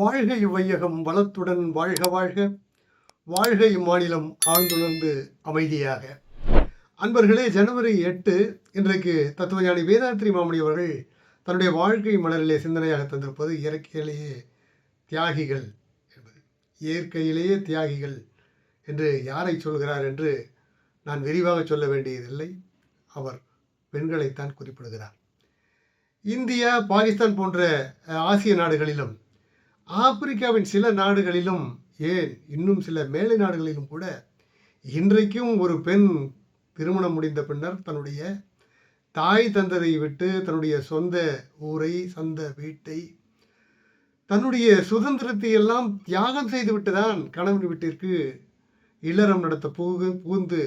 வாழ்கை வையகம் வளத்துடன் வாழ்க வாழ்க. வாழ்கை மாநிலம் ஆழ்ந்துணர்ந்து அமைதியாக. அன்பர்களே ஜனவரி எட்டு இன்றைக்கு தத்துவஞானி வேதாத்ரி மாமணி அவர்கள் தன்னுடைய வாழ்க்கை மலரிலே சிந்தனையாக தந்திருப்பது இயற்கையிலேயே தியாகிகள் என்பது. இயற்கையிலேயே தியாகிகள் என்று யாரை சொல்கிறார் என்று நான் விரிவாக சொல்ல வேண்டியதில்லை. அவர் பெண்களைத்தான் குறிப்பிடுகிறார். இந்தியா பாகிஸ்தான் போன்ற ஆசிய நாடுகளிலும் ஆப்பிரிக்காவின் சில நாடுகளிலும் ஏன் இன்னும் சில மேலை நாடுகளிலும் கூட இன்றைக்கும் ஒரு பெண் திருமணம் முடிந்த பின்னர் தன்னுடைய தாய் தந்தரை விட்டு தன்னுடைய சொந்த ஊரை சொந்த வீட்டை தன்னுடைய சுதந்திரத்தை எல்லாம் தியாகம் செய்துவிட்டு தான் கணவன் வீட்டிற்கு இல்லறம் நடத்த புகு புகுந்து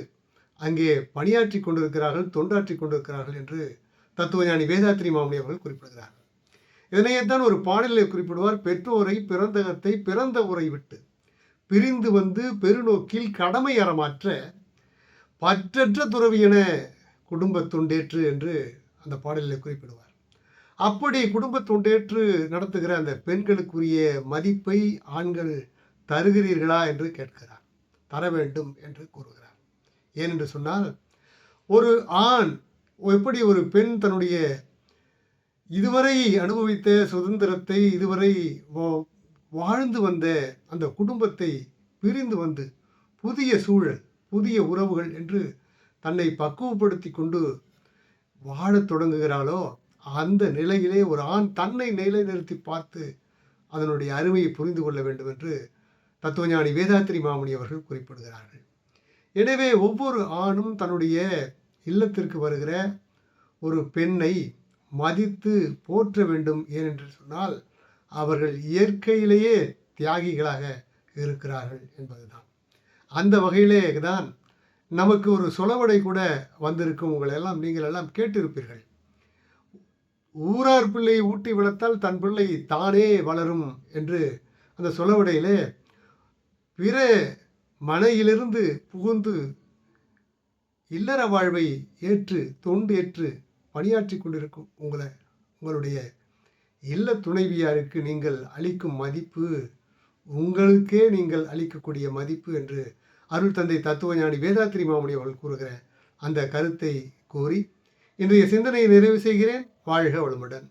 அங்கே பணியாற்றி கொண்டிருக்கிறார்கள் தொண்டாற்றி கொண்டிருக்கிறார்கள் என்று தத்துவஞானி வேதாத்திரி மாமணி அவர்கள் குறிப்பிடுகிறார்கள் இதனையேத்தான் ஒரு பாடலில் குறிப்பிடுவார் பெற்றோரை பிறந்தகத்தை பிறந்த உரை விட்டு பிரிந்து வந்து பெருநோக்கில் கடமை அறமாற்ற பற்றற்ற துறவியன குடும்பத் தொண்டேற்று என்று அந்த பாடலில் குறிப்பிடுவார். அப்படி குடும்ப தொண்டேற்று நடத்துகிற அந்த பெண்களுக்குரிய மதிப்பை ஆண்கள் தருகிறீர்களா என்று கேட்கிறார். தர வேண்டும் என்று கூறுகிறார். ஏனென்று சொன்னால் ஒரு ஆண் எப்படி ஒரு பெண் தன்னுடைய இதுவரை அனுபவித்த சுதந்திரத்தை இதுவரை வாழ்ந்து வந்த அந்த குடும்பத்தை பிரிந்து வந்து புதிய சூழல் புதிய உறவுகள் என்று தன்னை பக்குவப்படுத்தி கொண்டு வாழத் தொடங்குகிறாளோ அந்த நிலையிலே ஒரு ஆண் தன்னை நிலைநிறுத்தி பார்த்து அதனுடைய அருமையை புரிந்து கொள்ள வேண்டும் என்று தத்துவஞானி வேதாத்திரி மாமணி அவர்கள் குறிப்பிடுகிறார்கள். எனவே ஒவ்வொரு ஆணும் தன்னுடைய இல்லத்திற்கு வருகிற ஒரு பெண்ணை மதித்து போற்ற வேண்டும் ஏனென்று சொன்னால் அவர்கள் இயற்கையிலேயே தியாகிகளாக இருக்கிறார்கள் என்பதுதான். அந்த வகையிலே தான் நமக்கு ஒரு சொலவடை கூட வந்திருக்கும். உங்களெல்லாம் நீங்கள் எல்லாம் கேட்டிருப்பீர்கள். ஊரார் பிள்ளை ஊட்டி வளர்த்தால் தன் பிள்ளை தானே வளரும் என்று அந்த சொலவடையிலே பிற மனையிலிருந்து புகுந்து இல்லற வாழ்வை ஏற்று தொண்டு ஏற்று பணியாற்றி கொண்டிருக்கும் உங்களை உங்களுடைய இல்ல துணைவியாருக்கு நீங்கள் அளிக்கும் மதிப்பு உங்களுக்கே நீங்கள் அளிக்கக்கூடிய மதிப்பு என்று அருள் தந்தை தத்துவஞானி வேதாத்திரி மாமணி அவர்கள் கூறுகிற அந்த கருத்தை கூறி இன்றைய சிந்தனையை நிறைவு செய்கிறேன். வாழ்க வளமுடன்.